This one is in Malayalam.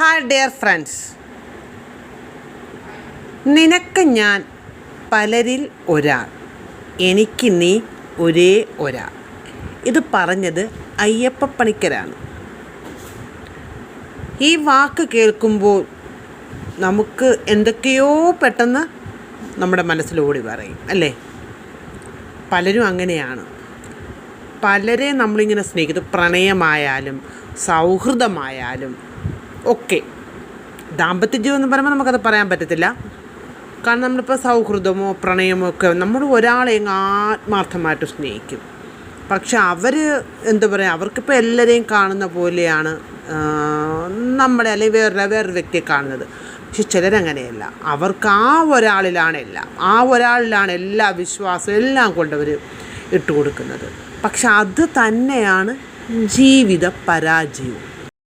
ഹായ് ഡിയർ ഫ്രണ്ട്സ് നിനക്ക് ഞാൻ പലരിൽ ഒരാൾ. എനിക്ക് നീ ഒരേ ഒരാൾ. ഇത് പറഞ്ഞത് അയ്യപ്പ പണിക്കരാണ് ഈ വാക്ക് കേൾക്കുമ്പോൾ നമുക്ക് എന്തൊക്കെയോ പെട്ടെന്ന് നമ്മുടെ മനസ്സിലോടി പറയും അല്ലേ? പലരും അങ്ങനെയാണ്. പലരെ നമ്മളിങ്ങനെ സ്നേഹിക്കുന്നു പ്രണയമായാലും സൗഹൃദമായാലും ഒക്കെ ദാമ്പത്യ ജീവിതം എന്ന് പറയുമ്പോൾ നമുക്കത് പറയാൻ പറ്റത്തില്ല. കാരണം നമ്മളിപ്പോൾ സൗഹൃദമോ പ്രണയമോ ഒക്കെ നമ്മൾ ഒരാളെ ആത്മാർത്ഥമായിട്ട് സ്നേഹിക്കും. പക്ഷെ അവർ എന്താ പറയുക അവർക്കിപ്പോൾ എല്ലാവരെയും കാണുന്ന പോലെയാണ് നമ്മളെ അല്ലെങ്കിൽ വേറെ വേറൊരു വ്യക്തിയെ കാണുന്നത്. പക്ഷെ ചിലരങ്ങനെയല്ല. അവർക്ക് ആ ഒരാളിലാണ് എല്ലാം ആ ഒരാളിലാണ് എല്ലാ വിശ്വാസവും എല്ലാം കൊണ്ടവർ ഇട്ട് കൊടുക്കുന്നത് പക്ഷെ അത് തന്നെയാണ് ജീവിത പരാജയവും.